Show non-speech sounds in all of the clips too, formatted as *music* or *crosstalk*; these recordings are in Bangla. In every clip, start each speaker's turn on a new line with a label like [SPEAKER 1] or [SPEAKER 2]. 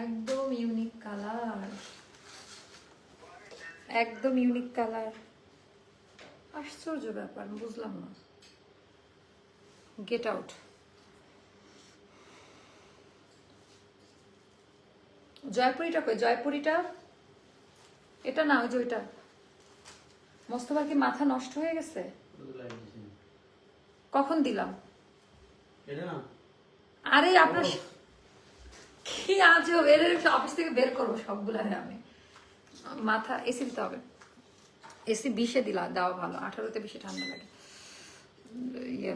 [SPEAKER 1] একদম ইউনিক কালার একদম ইউনিক কালার আশ্চর্য ব্যাপার বুঝলাম না। গেট আউট জয়পুরিটা কই? জয়পুরিটা? এটা না ওই যে ওইটা। মোস্তফার কি মাথা নষ্ট হয়ে গেছে? কখন দিলাম? আরে আপনার কি আজ এর অফিস থেকে বের করব সবগুলারে আমি। মাথা এসি দিতে হবে। এসি বিশে দিলা দেওয়া ভালো। আঠারোতে বেশি ঠান্ডা লাগে। ইয়ে।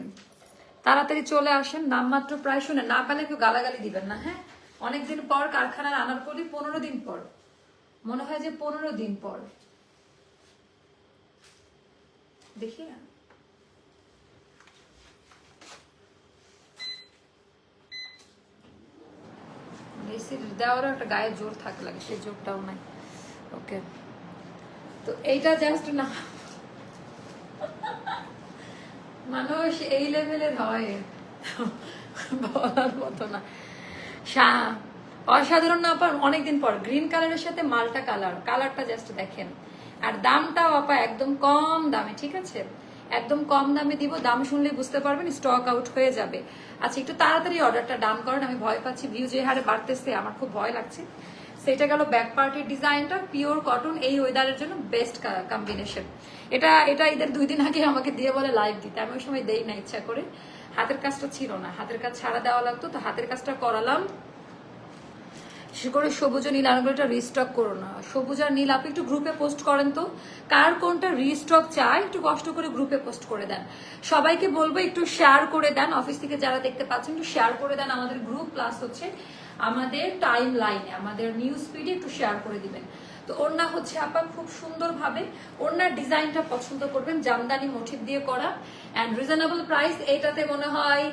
[SPEAKER 1] তাড়াতাড়ি চলে আসেন নামমাত্র প্রায় শুনে না পেলে কেউ গালাগালি দিবেন না হ্যাঁ? অনেকদিন পর কারখানার আনার পরই পনেরো দিন পর। মনে হয় যে পনেরো দিন পর। দেখি না। একটা গায়ে জোর লাগে, সেই জোরটাও নাই। ওকে তো জাস্ট না। মানুষ এই লেভেলের হয়, বলার মতো না। অসাধারণ না আপা অনেকদিন পর গ্রিন কালারের সাথে মালটা কালার কালারটা জাস্ট দেখেন। আর দামটাও আপা একদম কম দামে, ঠিক আছে? একদম কম দামে দিব, দাম শুনলে বুঝতে পারবেন স্টক আউট হয়ে যাবে। আচ্ছা একটু তাড়াতাড়ি অর্ডারটা ডান করেন, আমি ভয় পাচ্ছি ভিউ যে হারে বাড়তেছে, আমার খুব ভয় লাগছে। সেটা গেল ব্যাক পার্টির ডিজাইনটা পিওর কটন এই ওয়েদারের জন্য বেস্ট কম্বিনেশন এটা এটা এদের দুই দিন আগে আমাকে দিয়ে বলে লাইভ দিতে, আমি ওই সময় দেই না ইচ্ছা করে। হাতের কাজটা ছিল না, হাতের কাজ ছাড়া দেওয়া লাগতো, তো হাতের কাজটা করালাম। সে করে সবুজ ও নীল আনগুলোটা রিস্টক করো না। সবুজ আর নীল, আপনি একটু গ্রুপে পোস্ট করেন তো। কার কোনটা রিস্টক চায়, একটু কষ্ট করে গ্রুপে পোস্ট করে দেন। সবাইকে বলব একটু শেয়ার করে দেন। অফিস থেকে যারা দেখতে পাচ্ছেন, একটু শেয়ার করে দেন আমাদের গ্রুপ প্লাস হচ্ছে আমাদের টাইম লাইনে আমাদের নিউজ ফিডে একটু শেয়ার করে দিবেন। তো ওড়না হচ্ছে আপা খুব সুন্দরভাবে ওড়নার ডিজাইনটা পছন্দ করবেন, জামদানি মোটিভ দিয়ে করা। অ্যান্ড রিজনেবল প্রাইস এটাতে মনে হয়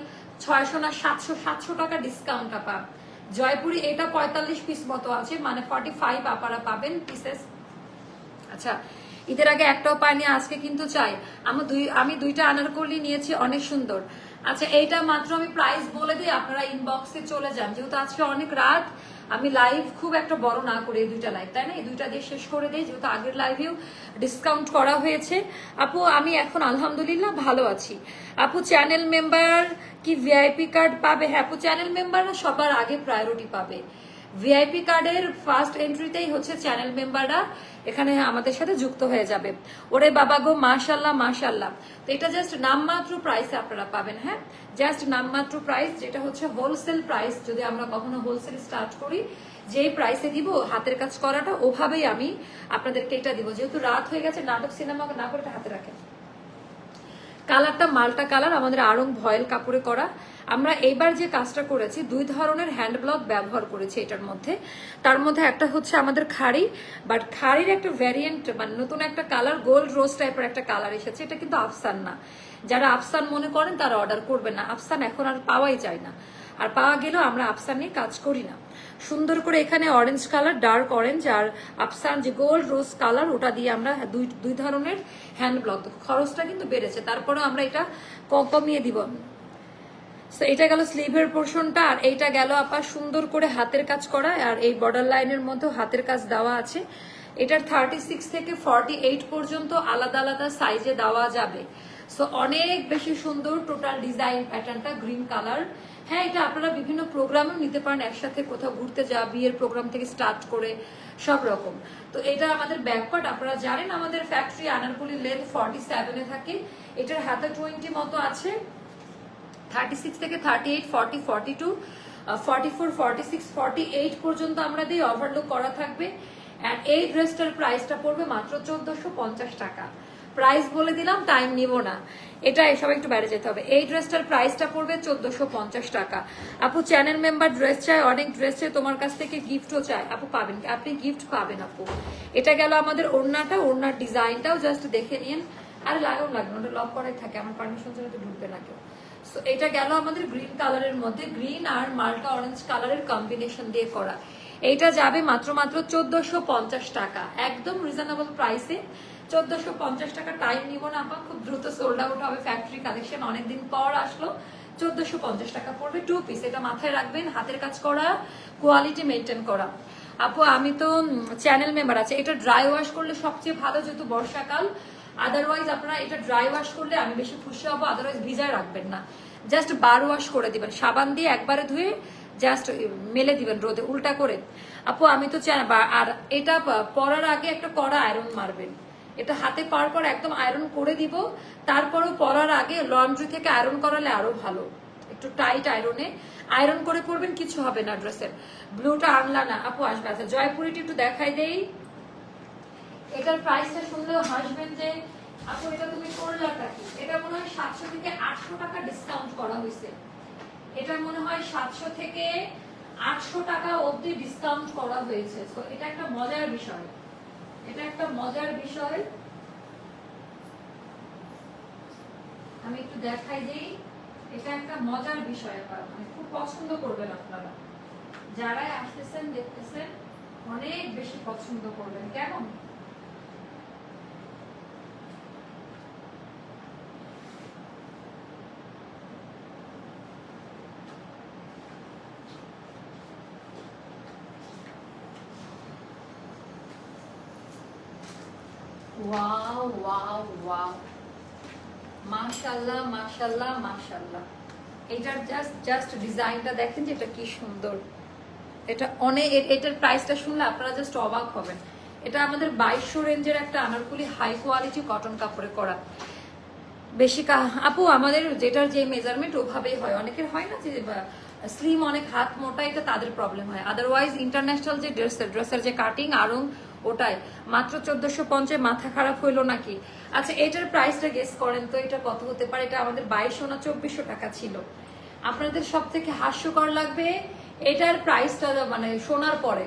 [SPEAKER 1] ছয়শো না সাতশো সাতশো টাকা ডিসকাউন্ট আপা। জয়পুরি এটা পঁয়তাল্লিশ পিস মতো আছে মানে ফর্টি ফাইভ আপারা পাবেন পিসেস আচ্ছা ঈদের আগে একটাও পাইনি, আজকে কিন্তু চাই। আমার দুই, আমি দুইটা আনারকলি নিয়েছি, অনেক সুন্দর। আচ্ছা এইটা মাত্র আমি প্রাইস বলে দিই, আপনারা ইনবক্সে চলে যান। যেহেতু আজকে অনেক রাত আমি লাইভ খুব একটা বড় না করে এই দুইটা লাইভ তাই না? এই দুইটা দিয়ে শেষ করে দিই, যেহেতু আগের লাইভেও ডিসকাউন্ট করা হয়েছে। আপু, আমি এখন আলহামদুলিল্লাহ ভালো আছি। আপু চ্যানেল মেম্বার কি ভিআইপি কার্ড পাবে? হ্যাঁ আপু চ্যানেল মেম্বাররা সবার আগে প্রায়োরিটি পাবে। ভিআইপি কার্ডের ফার্স্ট এন্ট্রিতেই হচ্ছে চ্যানেল মেম্বাররা এখানে আমাদের সাথে যুক্ত হয়ে যাবে। ওরে বাবা গো মাশাল্লাহ মাশাল্লাহ তো এটা জাস্ট নামমাত্র প্রাইসে আপনারা পাবেন হ্যাঁ? জাস্ট নামমাত্র প্রাইস যেটা হচ্ছে হোলসেল প্রাইস যদি আমরা কখনো হোলসেল স্টার্ট করি, যেই প্রাইসে দিব, হাতের কাজ করাটা, ওভাবেই আমি আপনাদেরকে এটা দিব। যেহেতু রাত হয়ে গেছে, নাটক সিনেমা না করে হাতে রাখেন। কালারটা মালটা কালার, আমাদের আরং ভয়েল কাপড়ে করা। আমরা এইবার যে কাজটা করেছি, দুই ধরনের হ্যান্ড ব্লক ব্যবহার করেছি এটার মধ্যে। তার মধ্যে একটা হচ্ছে আমাদের খাড়ি, বাট খাড়ির একটা ভ্যারিয়েন্ট মানে নতুন একটা কালার গোল্ড রোজ টাইপের একটা কালার এসেছে। এটা কিন্তু আফসান না। যারা আফসান মনে করেন, তারা অর্ডার করবেন না। আফসান এখন আর পাওয়াই যায় না। আর পাওয়া গেলেও আমরা আফসান নিয়ে কাজ করি না। সুন্দর করে এখানে অরেঞ্জ কালার ডার্ক অরেঞ্জ আর আফসান যে গোল্ড রোজ কালার ওটা দিয়ে আমরা দুই দুই ধরনের হ্যান্ড ব্লক খরচটা কিন্তু বেড়েছে তারপরে আমরা এটা কমিয়ে দিব। এটা গেল স্লিভের পোর্শনটা আর এইটা গেল আপা সুন্দর করে হাতের কাজ করা, আর এই বর্ডার লাইনের মধ্যে হাতের কাজ দেওয়া আছে। এটার থার্টি সিক্স থেকে ফর্টি এইট পর্যন্ত আলাদা আলাদা সাইজে দেওয়া যাবে। সো অনেক বেশি সুন্দর টোটাল ডিজাইন প্যাটার্নটা গ্রিন কালার হ্যাঁ এটা আপনারা বিভিন্ন প্রোগ্রামেও নিতে পারেন, একসাথে কোথাও ঘুরতে যাওয়া বিয়ের প্রোগ্রাম থেকে স্টার্ট করে, সব রকম। তো এটা আমাদের ব্যাকপার্ট আপনারা জানেন আমাদের ফ্যাক্টরি আনারকুলি লেন্থ ফর্টি সেভেনে থাকে। এটার হাতে টোয়েন্টি মতো আছে। থার্টি সিক্স থেকে thirty eight forty forty two forty four forty six forty eight পর্যন্ত আমরা দিই ওভারলুক করা থাকবে। অ্যান্ড এই ড্রেসটার প্রাইসটা পড়বে মাত্র চোদ্দশো পঞ্চাশ টাকা। প্রাইস বলে দিলাম টাইম নিব না। এটা সবাই একটু বাইরে যেতে হবে। এই ড্রেসটার প্রাইসটা পড়বে চোদ্দশো পঞ্চাশ টাকা। আপু চ্যানেল মেম্বার ড্রেস চাই অনেক ড্রেস চাই তোমার কাছ থেকে গিফটও চাই আপু পাবেন আপনি গিফট পাবেন আপু। এটা গেল আমাদের ওড়নাটা ওড়নার ডিজাইনটাও জাস্ট দেখে নিন। আর লাগাও লাগবে ওটা লক করাই থাকে আমার পারমিশন ছাড়া তো ঢুকবে না কেউ। So, এটা গেল আমাদের গ্রিন কালারের মধ্যে। গ্রিন আর মাল্টা অরেঞ্জ কালারের কম্বিনেশন দিয়ে করা। এইটা যাবে মাত্র মাত্র চোদ্দশো পঞ্চাশ টাকা। একদম রিজনেবল প্রাইসে চোদ্দশো পঞ্চাশ টাকা টাইম নিব না আপা, খুব দ্রুত সোল্ড আউট হবে ফ্যাক্টরি কালেকশন অনেকদিন পর আসলো। চোদ্দশো পঞ্চাশ টাকা পড়বে টু পিস এটা মাথায় রাখবেন, হাতের কাজ করা কোয়ালিটি মেনটেন করা। আপু, আমি তো চ্যানেল মেম্বার আছে, এটা ড্রাই ওয়াশ করলে সবচেয়ে ভালো যেহেতু বর্ষাকাল। আদারওয়াইজ আপনারা এটা ড্রাই ওয়াশ করলে আমি বেশি খুশি হব আদারওয়াইজ ভিজায় রাখবেন না। জাস্ট বার ওয়াশ করে দিবেন, সাবান দিয়ে একবারে ধুয়ে জাস্ট মেলে দিবেন রোদে, উল্টা করে। আপু, আমি তো আর এটা পরার আগে একটা কড়া আয়রন মারবেন। এটা হাতে পাওয়ার পর একদম আয়রন করে দিব। তারপরও পরার আগে লন্ড্রি থেকে আয়রন করালে আরও ভালো। একটু টাইট আয়রনে আয়রন করে পরবেন, কিছু হবে না ড্রেসের। ব্লুটা আনলা না। আপু আসবে আচ্ছা জয়পুরিটি একটু দেখাই দেই। এটার প্রাইসটা শুনলেও হাসবেন যে, আপু এটা তুমি করলাটা কি? এটা মনে হয় সাতশো থেকে আটশো টাকা ডিসকাউন্ট করা হয়েছে এটা মনে হয় সাতশো থেকে আটশো টাকা অবধি ডিসকাউন্ট করা হয়েছে। তো এটা একটা মজার বিষয়। এটা একটা মজার বিষয়। আমি একটু দেখাই দিই। এটা একটা মজার বিষয় মানে খুব পছন্দ করবেন আপনারা। যারাই আসতেছেন, দেখতেছেন, অনেক বেশি পছন্দ করবেন। কেমন? ওয়াও ওয়াও ওয়াও মাশাল্লাহ মাশাল্লাহ মাশাল্লাহ এটার জাস্ট জাস্ট ডিজাইনটা দেখেন যে এটা কি সুন্দর। এটা অনেক এটার প্রাইসটা শুনলে আপনারা জাস্ট অবাক হবেন। এটা আমাদের বাইশশো রেঞ্জের একটা আনারকুলি হাই কোয়ালিটি কটন কাপড়ে করা। বেশি আপু, আমাদের যেটার যে মেজারমেন্ট ওভাবেই হয়। অনেকের হয় না যে স্লিম অনেক হাত মোটা, এটা তাদের প্রবলেম হয়। আদারওয়াইজ ইন্টারন্যাশনাল যে ড্রেসের ড্রেসের যে কাটিং আরং ওটাই। মাত্র চোদ্দশো পঞ্চাশ, মাথা খারাপ হইল নাকি? আচ্ছা এটার প্রাইসটা গেস করেন তো, এটা কত হতে পারে? এটা আমাদের বাইশশো না চব্বিশশো টাকা ছিল। আপনাদের সব থেকে হাস্যকর লাগবে, এটার প্রাইসটা মানে শোনার পরে।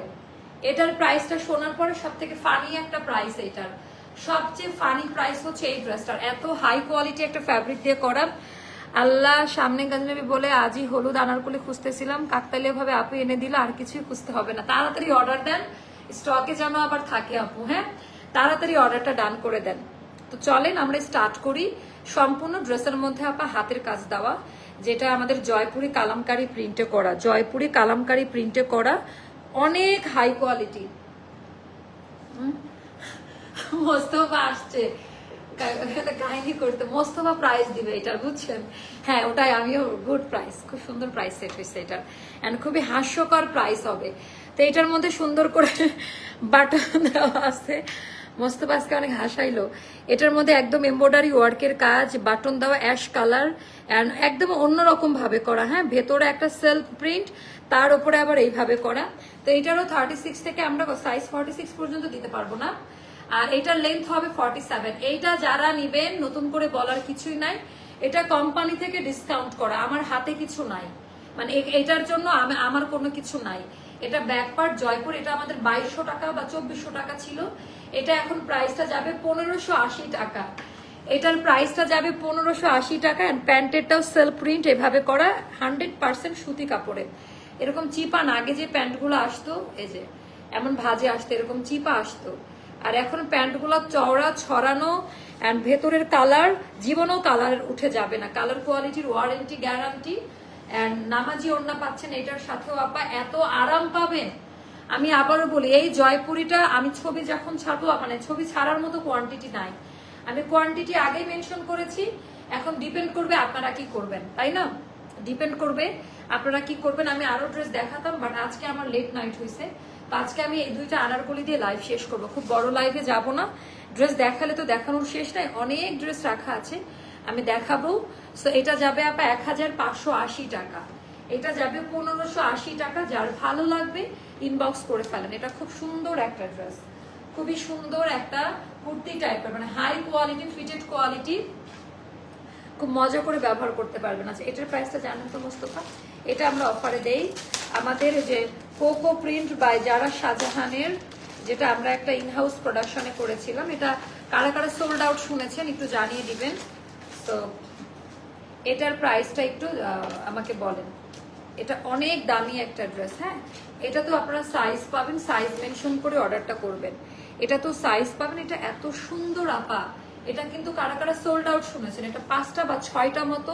[SPEAKER 1] এটার প্রাইসটা শোনার পরে সব থেকে ফানি একটা প্রাইস এটার। সবচেয়ে ফানি প্রাইস হচ্ছে এই ড্রেসটার এত হাই কোয়ালিটি একটা ফ্যাব্রিক দিয়ে করা। আল্লাহ সামনে গাজনবী বলে, আজই হলুদ আনার আনারকুলি খুঁজতেছিলাম। কাকতালীয় ভাবে আপু এনে দিলে, আর কিছুই খুঁজতে হবে না। তাড়াতাড়ি অর্ডার দেন। স্টকে যেন আবার থাকে আপু হ্যাঁ? তাড়াতাড়ি অর্ডারটা ডান করে দেন। তো চলেন, আমরা স্টার্ট করি। সম্পূর্ণ ড্রেসের মধ্যে আপা হাতের কাজ দেওয়া, যেটা আমাদের জয়পুরি কালামকারি প্রিন্টে করা। জয়পুরি কালামকারি প্রিন্টে করা, অনেক হাই কোয়ালিটি মোস্তফা আসছে। কাহিনী করতে। মোস্তফা প্রাইস দিবে এটার বুঝছেন? হ্যাঁ ওটাই আমিও গুড প্রাইস খুব সুন্দর প্রাইস সেট হয়েছে এটার। অ্যান্ড খুবই হাস্যকর প্রাইস হবে। তো এটার মধ্যে সুন্দর করে *laughs* বাটন দেওয়া আছে। মোস্তফা আজকে অনেক হাসাইলো। এটার মধ্যে একদম এমব্রয়ডারি ওয়ার্কের কাজ, বাটন দেওয়া অ্যাশ কালার একদম অন্যরকম ভাবে করা হ্যাঁ? ভেতরে একটা সেলফ প্রিন্ট তার উপরে আবার এইভাবে করা। তো এটারও থার্টি সিক্স থেকে আমরা সাইজ ফর্টি সিক্স পর্যন্ত দিতে পারব না। আর এটার লেন্থ হবে ফর্টি সেভেন এইটা যারা নিবেন, নতুন করে বলার কিছুই নাই। এটা কোম্পানি থেকে ডিসকাউন্ট করা। আমার হাতে কিছু নাই। মানে এটার জন্য আমার কোনো কিছু নাই। এটা ব্যাকপার্ট জয়পুর, এটা আমাদের বাইশশো টাকা বা চব্বিশশো টাকা ছিল। এটা এখন প্রাইসটা যাবে পনেরোশো আশি টাকা। এটার প্রাইসটা যাবে পনেরোশো আশি টাকা অ্যান্ড প্যান্টেরটাও সেলফ প্রিন্ট এভাবে করা হান্ড্রেড পার্সেন্ট সুতি কাপড়ে। এরকম চিপান আগে যে প্যান্টগুলো আসতো, এই যে, এমন ভাজে আসতো, এরকম চিপা আসতো। আর এখন প্যান্টগুলো চওড়া, ছড়ানো অ্যান্ড ভেতরের কালার জীবনও কালার উঠে যাবে না। কালার কোয়ালিটির ওয়ারেন্টি গ্যারান্টি নামাজি ওড়না পাচ্ছেন, এটার সাথেও আপা এত আরাম পাবেন। আমি আবারও বলি, এই জয়পুরিটা আমি ছবি যখন ছাড়বো মানে ছবি ছাড়ার মতো কোয়ান্টিটি নাই। আমি কোয়ান্টিটি আগেই মেনশন করেছি, এখন ডিপেন্ড করবে আপনারা কি করবেন, তাই না? ডিপেন্ড করবে, আপনারা কি করবেন, আমি আরও ড্রেস দেখাতাম বাট আজকে আমার লেট নাইট হয়েছে তো আজকে আমি এই দুইটা আনারকলি দিয়ে লাইভ শেষ করব। খুব বড় লাইভে যাব না। ড্রেস দেখালে তো দেখানোর শেষ নাই, অনেক ড্রেস রাখা আছে। আমি দেখাবো। সো এটা যাবে আপা এক হাজার পাঁচশো আশি টাকা। এটা যাবে পনেরোশো আশি টাকা। যার ভালো লাগবে ইনবক্স করে ফেলেন। এটা খুব সুন্দর একটা ড্রেস খুবই সুন্দর একটা কুর্তি টাইপের মানে হাই কোয়ালিটি ফিটেড কোয়ালিটি খুব মজা করে ব্যবহার করতে পারবেন। আচ্ছা এটার প্রাইসটা জানেন তো মোস্তফা? এটা আমরা অফারে দেই। আমাদের যে কোকো প্রিন্ট বাই যারা শাহজাহানের যেটা আমরা একটা ইনহাউস প্রোডাকশনে করেছিলাম। এটা কারা কারা সোল্ড আউট শুনেছেন, একটু জানিয়ে দিবেন। তো এটার প্রাইসটা একটু আমাকে বলেন। এটা অনেক দামি একটা ড্রেস হ্যাঁ? এটা তো আপনারা সাইজ পাবেন সাইজ মেনশন করে অর্ডারটা করবেন। এটা তো সাইজ পাবেন, এটা এত সুন্দর, আপা। এটা কিন্তু কারা কারা সোল্ড আউট শুনেছেন? এটা পাঁচটা বা ছয়টা মতো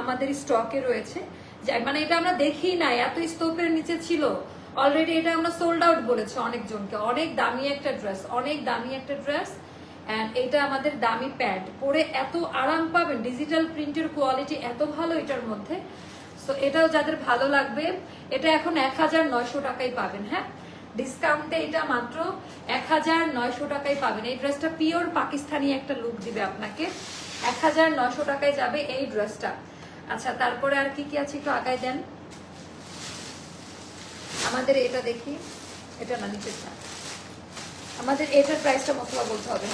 [SPEAKER 1] আমাদের স্টকে রয়েছে। মানে এটা আমরা দেখি নাই, এত স্তূপের নিচে ছিল। অলরেডি এটা আমরা সোল্ড আউট বলেছি অনেকজনকে। অনেক দামি একটা ড্রেস অনেক দামি একটা ড্রেস এটা আমাদের দামি প্যাড পরে এত আরাম পাবেন ডিজিটাল প্রিন্টের কোয়ালিটি এত ভালো এটার মধ্যে। সো এটাও যাদের ভালো লাগবে, এটা এখন এক হাজার নয়শো টাকায় পাবেন হ্যাঁ? ডিসকাউন্টে এটা মাত্র এক হাজার নয়শো টাকায় পাবেন। এই ড্রেসটা পিওর পাকিস্তানি একটা লুক দিবে আপনাকে। এক হাজার নয়শো টাকায় যাবে এই ড্রেসটা আচ্ছা তারপরে আর কি কি আছে একটু আগায় দেন? আমাদের এটা দেখি। এটা না নিচেরটা আমাদের এটার প্রাইসটা মশলা বলতে হবে।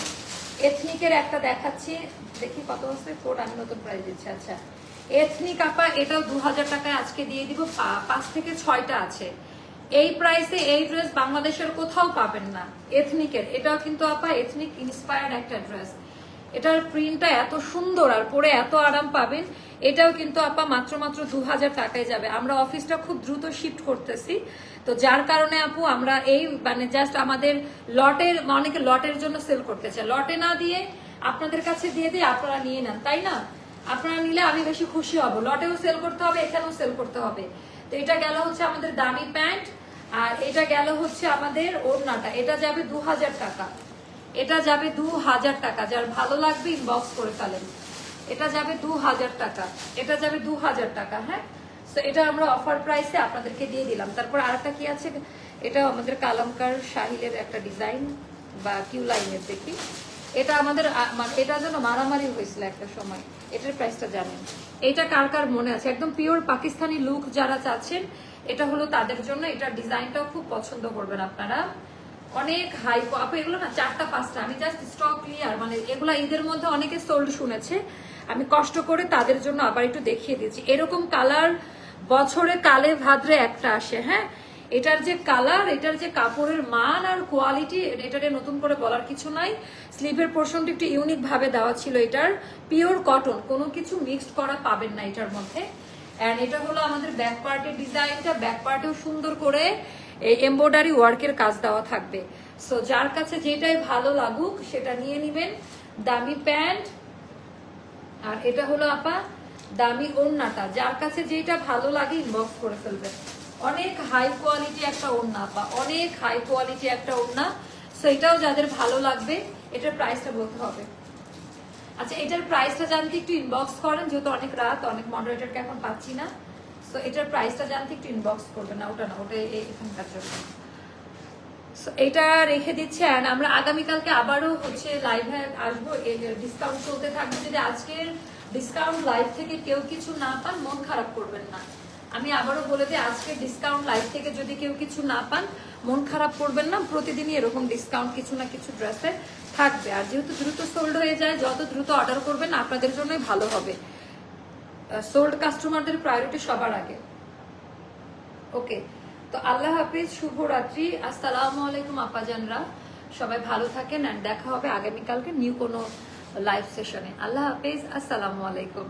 [SPEAKER 1] এথনিকের একটা দেখাচ্ছি। দেখি কত আছে? ফোর আমি নতুন প্রাইস দিচ্ছি। আচ্ছা। এথনিক আপা, এটাও দু হাজার টাকায় আজকে দিয়ে দিব। পাঁচ থেকে ছয়টা আছে। এই প্রাইসে এই ড্রেস বাংলাদেশের কোথাও পাবেন না। এথনিকের এটাও কিন্তু আপা এথনিক ইন্সপায়ার্ড একটা ড্রেস এটার প্রিন্টটা এত সুন্দর আর পরে এত আরাম পাবেন, এটাও কিন্তু আপা মাত্র মাত্র দু হাজার টাকায় যাবে। আমরা অফিসটা খুব দ্রুত শিফট করতেছি। তো যার কারণে আপু, আমরা এই মানে জাস্ট আমাদের লটের, অনেকে লটের জন্য সেল করতেছে লটে না দিয়ে আপনাদের কাছে দিয়ে দিয়ে আপনারা নিয়ে নেন, তাই না? আপনারা নিলে আমি বেশি খুশি হব। লটেও সেল করতে হবে, এখানেও সেল করতে হবে। তো এটা গেল হচ্ছে আমাদের দামি প্যান্ট, আর এটা গেল হচ্ছে আমাদের ওড়নাটা। এটা যাবে দু হাজার টাকা। এটা যাবে দু হাজার টাকা। যার ভালো লাগবে ইনবক্স করে ফেলেন। এটা যাবে দু হাজার টাকা। এটা যাবে দু হাজার টাকা হ্যাঁ? তো এটা আমরা অফার প্রাইসে আপনাদেরকে দিয়ে দিলাম। তারপর আরেকটা কি আছে? এটা আমাদের কালামকার শাহিলের একটা ডিজাইন বা কিউ লাইনের দেখি। এটা আমাদের মানে এটা যেন মারামারি হয়েছিল একটা সময়। এটার প্রাইসটা জানেন। এটা কার কার মনে আছে? একদম পিওর পাকিস্তানি লুক যারা চাচ্ছেন, এটা হলো তাদের জন্য। এটা ডিজাইনটাও খুব পছন্দ করবেন আপনারা। অনেক হাই আপু, এগুলো না চারটা, পাঁচটা। আমি জাস্ট স্টক ক্লিয়ার মানে এগুলা ঈদের মধ্যে অনেকে সোল্ড শুনেছে। আমি কষ্ট করে তাদের জন্য আবার একটু দেখিয়ে দিচ্ছি। এরকম কালার বছরে কালে ভাদ্রে একটা আসে হ্যাঁ? এটার যে কালার এটার যে কাপড়ের মান আর কোয়ালিটি এটাকে নতুন করে বলার কিছু নাই। স্লিভের পোর্শনটা একটু ইউনিক ভাবে দেওয়া ছিল এটার। পিওর কটন কোনো কিছু মিক্সড করা পাবেন না এটার মধ্যে। অ্যান্ড এটা হলো আমাদের ব্যাক পার্টের ডিজাইনটা ব্যাক পার্টেও সুন্দর করে এমব্রয়ডারি ওয়ার্কের কাজ দেওয়া থাকবে। সো যার কাছে যেটাই ভালো লাগুক, সেটা নিয়ে নিবেন। দামি প্যান্ট, আর এটা হলো আপা দামি ওড়নাটা। যার কাছে যেটা ভালো লাগে ইনবক্স করে ফেলবেন। অনেক হাই কোয়ালিটি একটা ওড়না আপা। অনেক হাই কোয়ালিটি একটা ওড়না। সো এটাও যাদের ভালো লাগবে, এটার প্রাইসটা বলতে হবে। আচ্ছা এটার প্রাইসটা জানতে একটু ইনবক্স করেন, যেহেতু অনেক রাত, অনেক মডারেটরকে এখন পাচ্ছি না। সো এটার প্রাইসটা জানতে একটু ইনবক্স করবেন। না ওটা না ওটা এখানকার জন্য So, এটা রেখে দিচ্ছি and আমরা আগামীকালকে আবারও হচ্ছে লাইভে আসব। ডিসকাউন্ট চলতে থাকবে। যদি আজকের ডিসকাউন্ট লাইভ থেকে কেউ কিছু না পান মন খারাপ করবেন না। আমি আবারও বলে দিই আজকে ডিসকাউন্ট লাইভ থেকে যদি কেউ কিছু না পান মন খারাপ করবেন না। প্রতিদিনই এরকম ডিসকাউন্ট কিছু না কিছু ড্রেসে থাকবে। আর যেহেতু দ্রুত সোল্ড হয়ে যায় যত দ্রুত অর্ডার করবেন আপনাদের জন্যই ভালো হবে। সোল্ড কাস্টমারদের প্রায়োরিটি সবার আগে। ওকে তো আল্লাহ হাফিজ, শুভরাত্রি। আসসালামু আলাইকুম আপাজানরা। সবাই ভালো থাকেন দেখা হবে আগামীকালকে নিউ কোনো লাইভ সেশনে আল্লাহ হাফিজ, আসসালামু আলাইকুম।